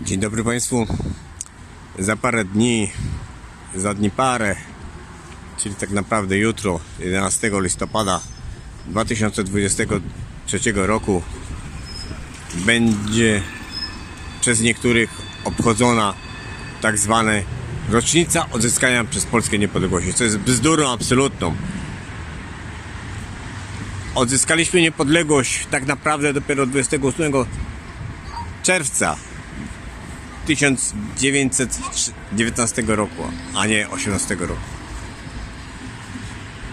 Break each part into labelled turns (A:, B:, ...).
A: Dzień dobry Państwu. Za parę dni, za dni parę, czyli tak naprawdę jutro, 11 listopada 2023 roku, będzie przez niektórych obchodzona tak zwana rocznica odzyskania przez Polskę niepodległości. To jest bzdurą absolutną. Odzyskaliśmy niepodległość tak naprawdę dopiero 28 czerwca 1919 roku, a nie 18 roku.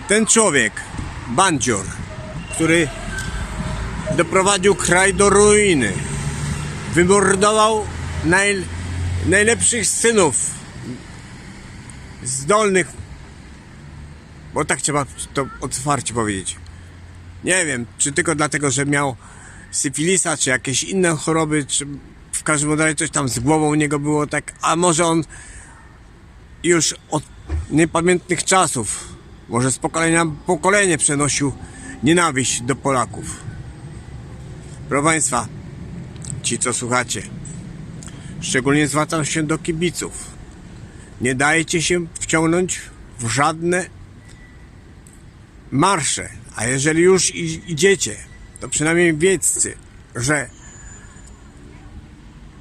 A: Ten człowiek, bandzior, który doprowadził kraj do ruiny, wymordował naj, najlepszych synów, zdolnych, bo tak trzeba to otwarcie powiedzieć. Nie wiem, czy tylko dlatego, że miał syfilisa, czy jakieś inne choroby, czy w każdym razie coś tam z głową u niego było tak, a może on już od niepamiętnych czasów, może z pokolenia w pokolenie przenosił nienawiść do Polaków. Proszę Państwa, ci co słuchacie, szczególnie zwracam się do kibiców. Nie dajcie się wciągnąć w żadne marsze, a jeżeli już idziecie, to przynajmniej wiedzcie, że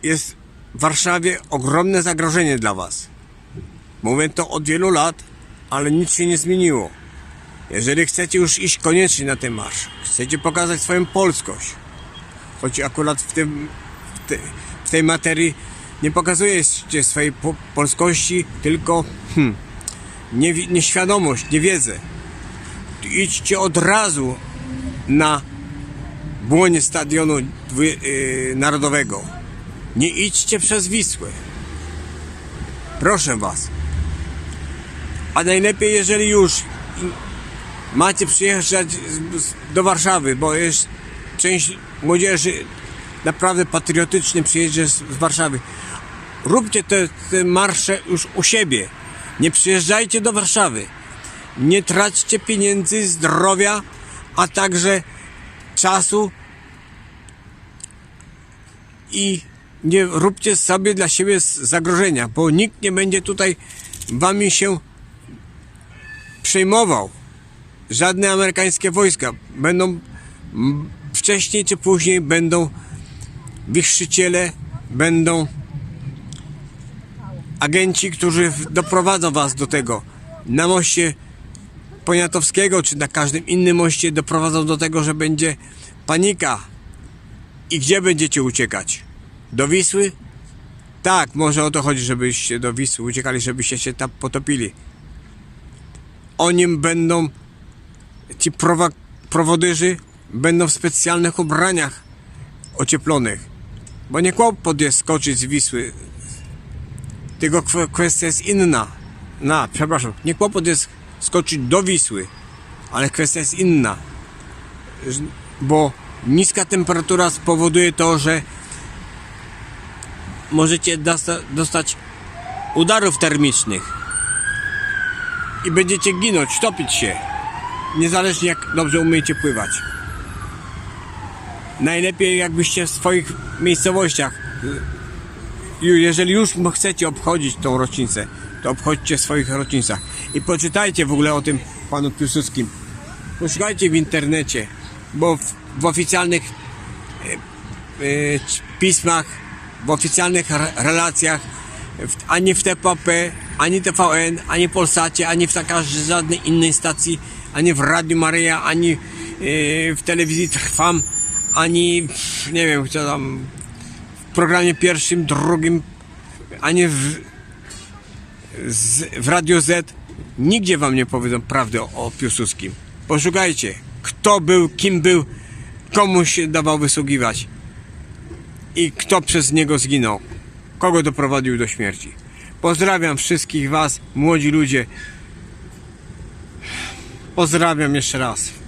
A: jest w Warszawie ogromne zagrożenie dla Was. Mówię to od wielu lat, ale nic się nie zmieniło. Jeżeli chcecie już iść koniecznie na ten marsz, chcecie pokazać swoją polskość, choć akurat w, tym, w, te, w tej materii nie pokazujecie swojej po, polskości, tylko hmm, niewi- nieświadomość, niewiedzę. Idźcie od razu na błonie stadionu yy, narodowego. Nie idźcie przez Wisłę. Proszę was. A najlepiej, jeżeli już macie przyjeżdżać do Warszawy, bo jest część młodzieży naprawdę patriotycznie przyjeżdża z Warszawy. Róbcie te, te marsze już u siebie. Nie przyjeżdżajcie do Warszawy. Nie traćcie pieniędzy, zdrowia, a także czasu i nie róbcie sobie dla siebie zagrożenia, bo nikt nie będzie tutaj wami się przejmował. Żadne amerykańskie wojska będą wcześniej czy później będą wichrzyciele, będą agenci, którzy doprowadzą was do tego. Na moście Poniatowskiego czy na każdym innym moście doprowadzą do tego, że będzie panika. I gdzie będziecie uciekać? Do Wisły? Tak, może o to chodzi, żebyście do Wisły uciekali, żebyście się tam potopili. Oni będą, ci prowa, prowodyży będą w specjalnych ubraniach ocieplonych. Bo nie kłopot jest skoczyć z Wisły. Tylko kwe- kwestia jest inna. Na, przepraszam, nie kłopot jest skoczyć do Wisły, ale kwestia jest inna. Bo niska temperatura spowoduje to, że możecie dosta- dostać udarów termicznych i będziecie ginąć, topić się, niezależnie jak dobrze umiecie pływać. Najlepiej jakbyście w swoich miejscowościach, y, jeżeli już chcecie obchodzić tą rocznicę, to obchodźcie w swoich rocznicach. I poczytajcie w ogóle o tym panu Piłsudskim. Poszukajcie w internecie, bo w, w oficjalnych y, pismach, w oficjalnych re- relacjach, ani w TVP, ani TVN, ani Polsacie, ani w taka, żadnej innej stacji, ani w Radiu Maryja, ani y, w telewizji Trwam, ani w, nie wiem, co tam, w programie pierwszym, drugim, ani w, w Radio Z, nigdzie wam nie powiedzą prawdy o, o Piłsudskim. Poszukajcie, kto był, kim był, komu się dawał wysługiwać i kto przez niego zginął, kogo doprowadził do śmierci. Pozdrawiam wszystkich Was, młodzi ludzie. Pozdrawiam jeszcze raz.